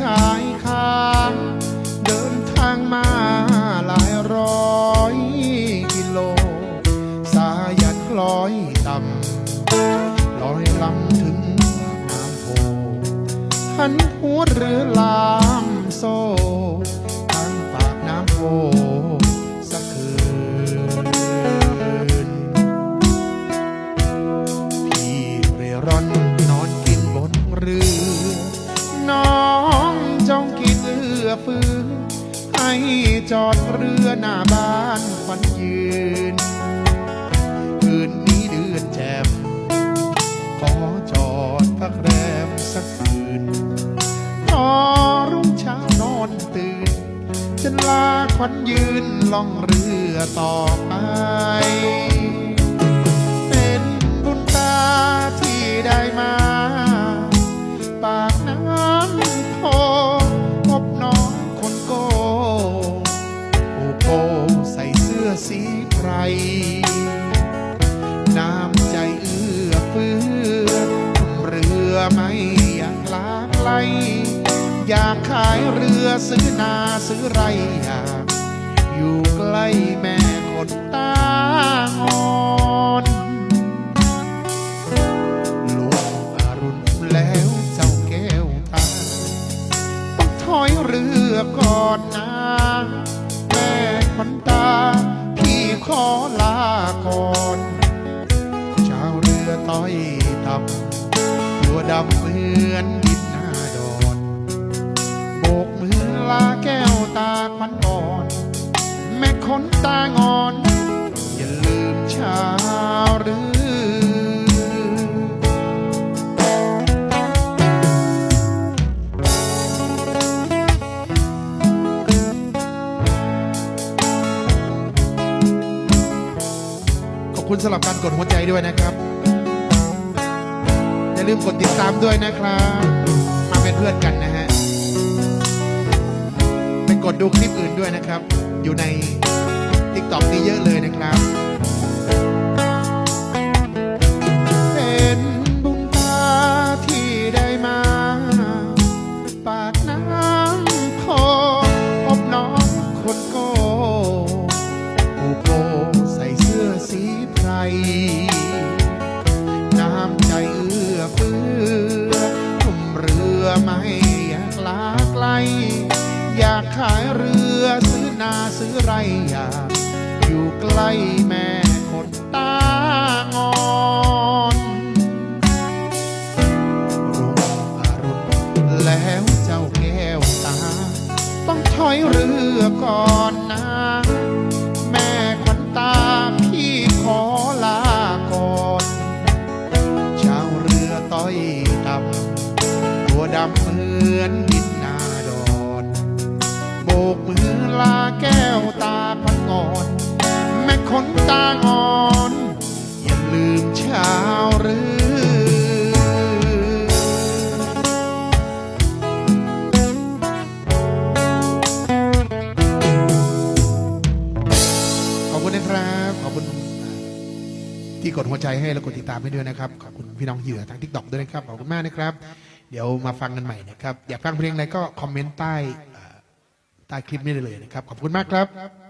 ชายคาเดินทางมาหลายร้อยกิโล สายันคล้อยต่ำลอยลำถึงน้ำโพหันหัวเรือลาม ให้จอดเรือหน้าบ้านควันยืน คืนนี้เดือนแจ่มขอจอดพักแรมสักคืนพอรุ่งเช้านอนตื่นจะลาควันยืนล่องเรือต่อไป สีไพรน้ำใจเอื้อเฟื้อเรือไม่อยากลาไกลอยากขายเรือซื้อนาซื้อไรอยากอยู่ใกล้ากรชาวเรือต้อยต่ำตัวดำเหมือนดินหน้าดอนโบกมือลาแก้วตาควันอ่อน แม่คนตางอน คุณสำหรับการกดหัวใจด้วยนะครับ อย่าลืมกดติดตามด้วยนะครับ มาเป็นเพื่อนกันนะฮะ ไปกดดูคลิปอื่นด้วยนะครับ อยู่ในทิกต็อกนี่เยอะเลยนะครับากขายเรือซื้อนาซื้อไรอยากอยู่ใกล้แม่คนตางอนรุ่งอรุณแล้วเจ้าแก้วตา ต้องถอยเรือก่อนนะแม่ขวัญตาพี่ขอลาก่อนชาวเรือต้อยต่ำตัวดำเหมือน ลาแก้วตาพันก่อน แม่คนตางอน อย่าลืมชาวเรือขอบคุณนะครับขอบคุณที่กดหัวใจให้และกดติดตามให้ด้วยนะครับ ขอบคุณพี่น้องเหยื่อทางทิกตอกด้วยนะครับ ขอบคุณมากนะครับ เดี๋ยวมาฟังกันใหม่นะครับ อยากฟังเพลงอะไรก็คอมเมนต์ใต้ ใต้คลิปนี้ได้เลยนะครับ ขอบคุณมากครับ